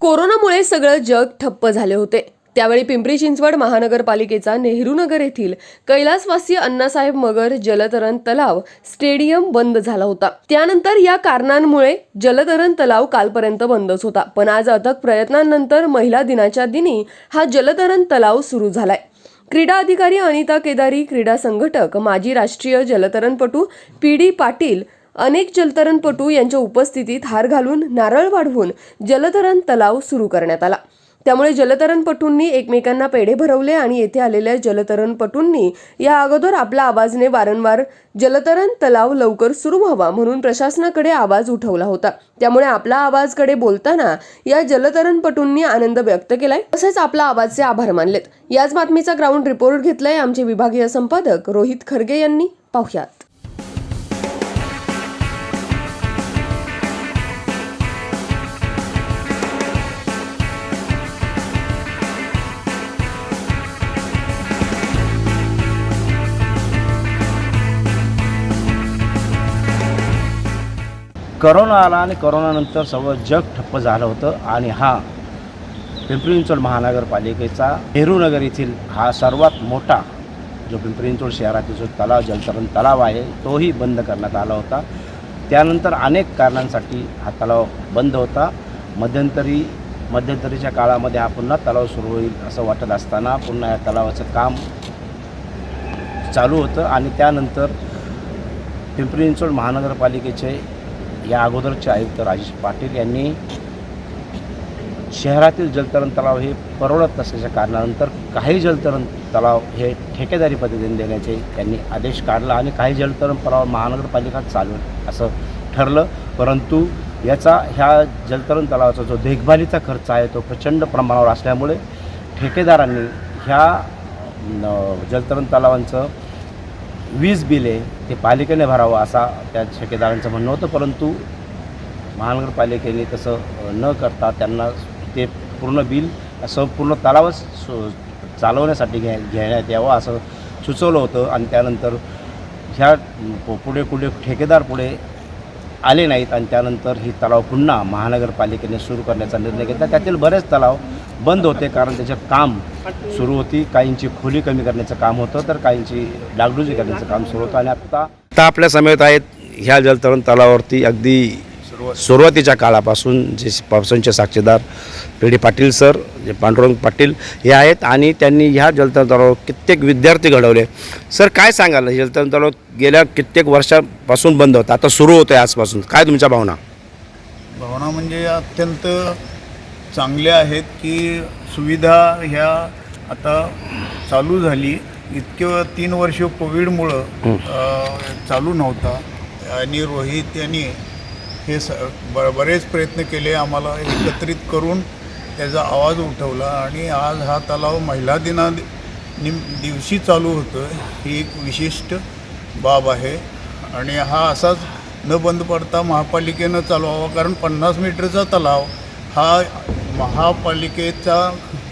कोरोनामुळे सगळं जग ठप्प झाले होते. त्यावेळी पिंपरी चिंचवड महानगरपालिकेचा नेहरू नगर येथील कैलासवासी अण्णासाहेब मगर जलतरण तलाव स्टेडियम बंद झाला होता. त्यानंतर या कारणांमुळे जलतरण तलाव कालपर्यंत बंदच होता. पण आज अथक प्रयत्नांनंतर महिला दिनाच्या दिनी हा जलतरण तलाव सुरू झालाय. क्रीडा अधिकारी अनिता केदारी क्रीडा संघटक माजी राष्ट्रीय जलतरणपटू पी डी पाटील अनेक जलतरणपटू यांच्या उपस्थितीत हार घालून नारळ वाढवून जलतरण तलाव सुरू करण्यात आला. त्यामुळे जलतरणपटूंनी एकमेकांना पेढे भरवले आणि येथे आलेल्या जलतरणपटूंनी या अगोदर आपला आवाजने वारंवार जलतरण तलाव लवकर सुरू व्हावा म्हणून प्रशासनाकडे आवाज उठवला होता. त्यामुळे आपला आवाजकडे बोलताना या जलतरणपटूंनी आनंद व्यक्त केलाय. तसेच आपला आवाजचे आभार मानलेत. याच बातमीचा ग्राउंड रिपोर्ट घेतलाय आमचे विभागीय संपादक रोहित खरगे यांनी. पाहुयात. करोना आला आणि करोनानंतर सगळं जग ठप्प झालं होतं आणि हा पिंपरी चिंचवड महानगरपालिकेचा नेहरूनगर येथील हा सर्वात मोठा जो पिंपरी चिंचवड शहरातील जो तलाव जलतरण तलाव आहे तोही बंद करण्यात आला होता. त्यानंतर अनेक कारणांसाठी हा तलाव बंद होता. मध्यंतरी मध्यंतरीच्या काळामध्ये हा पुन्हा तलाव सुरू होईल असं वाटत असताना पुन्हा या तलावाचं काम चालू होतं आणि त्यानंतर पिंपरी चिंचवड महानगरपालिकेचे या अगोदरचे आयुक्त राजेश पाटील यांनी शहरातील जलतरण तलाव हे परवडत नसल्याच्या कारणानंतर काही जलतरण तलाव हे ठेकेदारी पद्धतीने देण्याचे त्यांनी आदेश काढला आणि काही जलतरण तलाव महानगरपालिका चालवेल असं ठरलं. परंतु याचा ह्या जलतरण तलावाचा जो देखभालीचा खर्च आहे तो प्रचंड प्रमाणावर असल्यामुळे ठेकेदारांनी ह्या जलतरण तलावांचं वीज बिले ते पालिकेने भरावं असा त्या ठेकेदारांचं म्हणणं होतं. परंतु महानगरपालिकेने तसं न करता त्यांना ते पूर्ण बिल असं पूर्ण तलावच सु चालवण्यासाठी घ्या घेण्यात यावं असं सुचवलं होतं. आणि त्यानंतर ह्या पुढे पुढे ठेकेदार पुढे आले नाहीत. आणि त्यानंतर ही तलाव पुन्हा महानगरपालिकेने सुरू करण्याचा निर्णय घेतला. त्यातील बरेच तलाव बंद होते कारण त्याचं काम सुरू होती. काहींची खोली कमी करण्याचं काम होतं तर काहींची डागडुजी करण्याचं काम सुरू होतं. आणि आत्ता आता आपल्या समेत आहेत ह्या जलतरण तलावावरती अगदी सुरुवातीच्या काळापासून जे पावसांचे साक्षीदार पी डी पाटील सर जे पांडुरंग पाटील हे आहेत आणि त्यांनी ह्या जलतरण तलावावर कित्येक विद्यार्थी घडवले. सर काय सांगाल? हे जलतरण तलाव गेल्या कित्येक वर्षापासून बंद होतं. आता सुरू होतं आहे आजपासून. काय तुमच्या भावना? भावना म्हणजे अत्यंत चांगल्या आहेत की सुविधा ह्या आता चालू झाली. इतकं तीन वर्ष कोविडमुळं चालू नव्हता. आणि रोहित यांनी हे स ब बरेच प्रयत्न केले आम्हाला एकत्रित करून त्याचा आवाज उठवला. आणि आज हा तलाव महिला दिना निम दिवशी चालू होतं ही एक विशिष्ट बाब आहे. आणि हा असाच न बंद पडता महापालिकेनं चालवावा. कारण पन्नास मीटरचा तलाव हा महापालिकेचा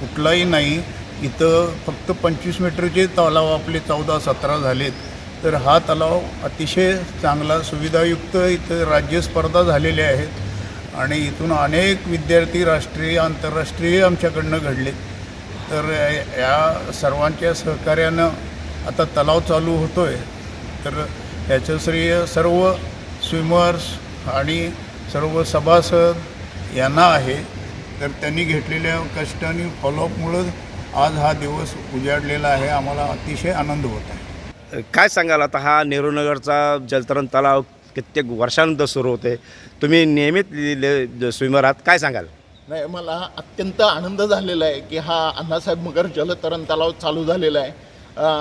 कुठलाही नाही इथं फक्त पंचवीस मीटरचे तलाव आपले चौदा सतरा झालेत. तर हा तलाव अतिशय चांगला सुविधायुक्त इथं राज्य स्पर्धा झालेल्या आहेत आणि इथून अनेक विद्यार्थी राष्ट्रीय आंतरराष्ट्रीय आमच्याकडनं घडले तर या सर्वांच्या सहकार्यानं आता तलाव चालू होतो आहे तर याचं श्रेय सर्व स्विमर्स आणि सर्व सभासद यांना आहे. तर त्यांनी घेतलेल्या कष्ट आणि फॉलोअपमुळं आज हा दिवस उजाडलेला आहे. आम्हाला अतिशय आनंद होत आहे. काय सांगाल आता हा नेहरूनगरचा जलतरण तलाव कित्येक वर्षानंतर सुरू होते. तुम्ही नियमित लिहिले स्विमर आहात. काय सांगाल? नाही मला अत्यंत आनंद झालेला आहे की हा अण्णासाहेब मगर जलतरण तलाव चालू झालेला आहे.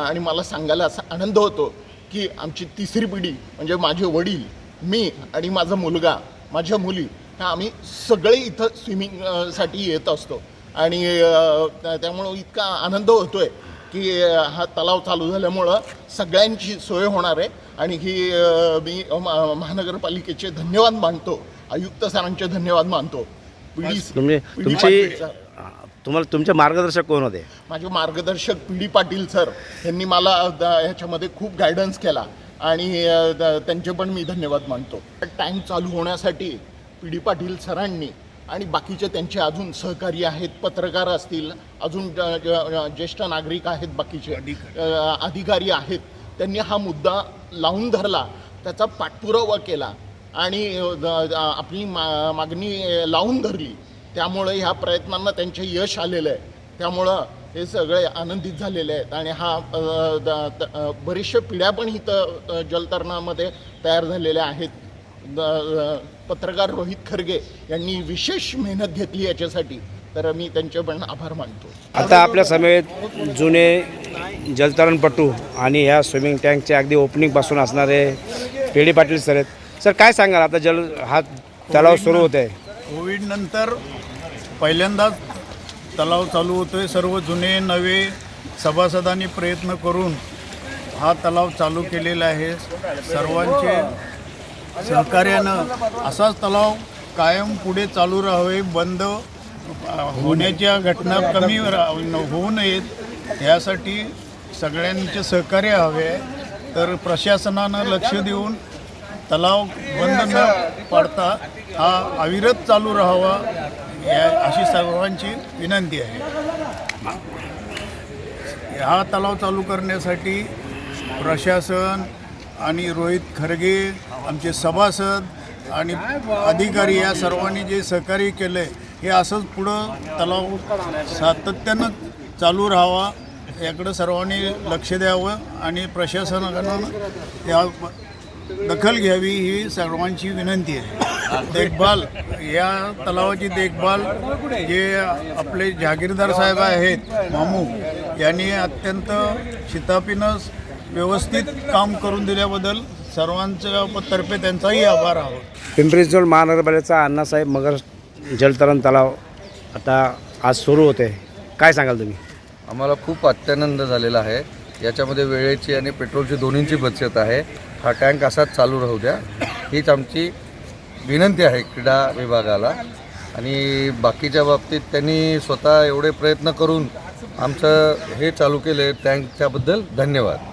आणि मला सांगायला असा आनंद होतो की आमची तिसरी पिढी म्हणजे माझे वडील मी आणि माझा मुलगा माझ्या मुली आम्ही सगळे इथं स्विमिंगसाठी येत असतो. आणि त्यामुळं इतका आनंद होतो आहे की हा तलाव चालू झाल्यामुळं सगळ्यांची सोय होणार आहे. आणि ही मी महानगरपालिकेचे धन्यवाद मानतो. आयुक्त सरांचे धन्यवाद मानतो. पिढी तुमची. तुम्हाला तुमचे मार्गदर्शक कोण होते? माझे मार्गदर्शक पी डी पाटील सर. यांनी मला ह्याच्यामध्ये खूप गायडन्स केला. आणि त्यांचे पण मी धन्यवाद मानतो. टँक चालू होण्यासाठी पी डी पाटील सरांनी आणि बाकीचे त्यांचे अजून सहकारी आहेत पत्रकार असतील अजून ज्येष्ठ नागरिक आहेत बाकीचे अधिकारी. आहेत. त्यांनी हा मुद्दा लावून धरला त्याचा पाठपुरावा केला आणि आपली मा मागणी लावून धरली. त्यामुळे ह्या प्रयत्नांना त्यांचे यश आलेलं आहे. त्यामुळं हे सगळे आनंदित झालेले आहेत आणि हा बरेचशा पिढ्या पण इथं जलतरणामध्ये तयार झालेल्या आहेत. पत्रकार रोहित खरगे यांनी विशेष मेहनत घेतली याच्यासाठी. तर मी त्यांचे पण आभार मानतो. आता आपल्या समेत जुने जलतरणपटू आणि ह्या स्विमिंग टँकचे अगदी ओपनिंगपासून असणारे पेढी पाटील सर आहेत. सर काय सांगाल? आता जल हा तलाव सुरू होत आहे. कोविड नंतर पहिल्यांदाच तलाव चालू होतोय. सर्व जुने नवे सभासदांनी प्रयत्न करून हा तलाव चालू केलेला आहे. सर्वांचे सहकार्यानं असाच तलाव कायम पुढे चालू राहावे बंद होण्याच्या घटना कमी रा- होऊ नयेत यासाठी सगळ्यांचे सहकार्य हवे. आहे तर प्रशासनानं लक्ष देऊन तलाव बंद न पाडता हा अविरत चालू राहावा या अशी सर्वांची विनंती आहे. हा तलाव चालू करण्यासाठी प्रशासन आणि रोहित खरगे आमचे सभासद आणि अधिकारी या सर्वांनी जे सहकार्य केलं आहे हे असंच पुढं तलाव सातत्यानं चालू राहावा याकडं सर्वांनी लक्ष द्यावं आणि प्रशासनानं या दखल घ्यावी ही सर्वांची विनंती आहे. देखभाल या तलावाची देखभाल जे आपले जहागीरदार साहेब आहेत मामू यांनी अत्यंत शितापीनं व्यवस्थित काम करून दिल्याबद्दल सर्वांच्या तर्फे त्यांचाही आभार आहोत. पिंपरी चिंचवड महानगरपालिकेचा अण्णासाहेब मगर जलतरण तलाव आता आज सुरू होते. काय सांगाल तुम्ही? आम्हाला खूप अत्यानंद झालेला आहे. याच्यामध्ये वेळेची आणि पेट्रोलची दोन्हींची बचत आहे. हा टँक असाच चालू राहू द्या. हीच आमची विनंती आहे क्रीडा विभागाला. आणि बाकीच्या बाबतीत त्यांनी स्वतः एवढे प्रयत्न करून आमचं हे चालू केले टँक त्याबद्दल धन्यवाद.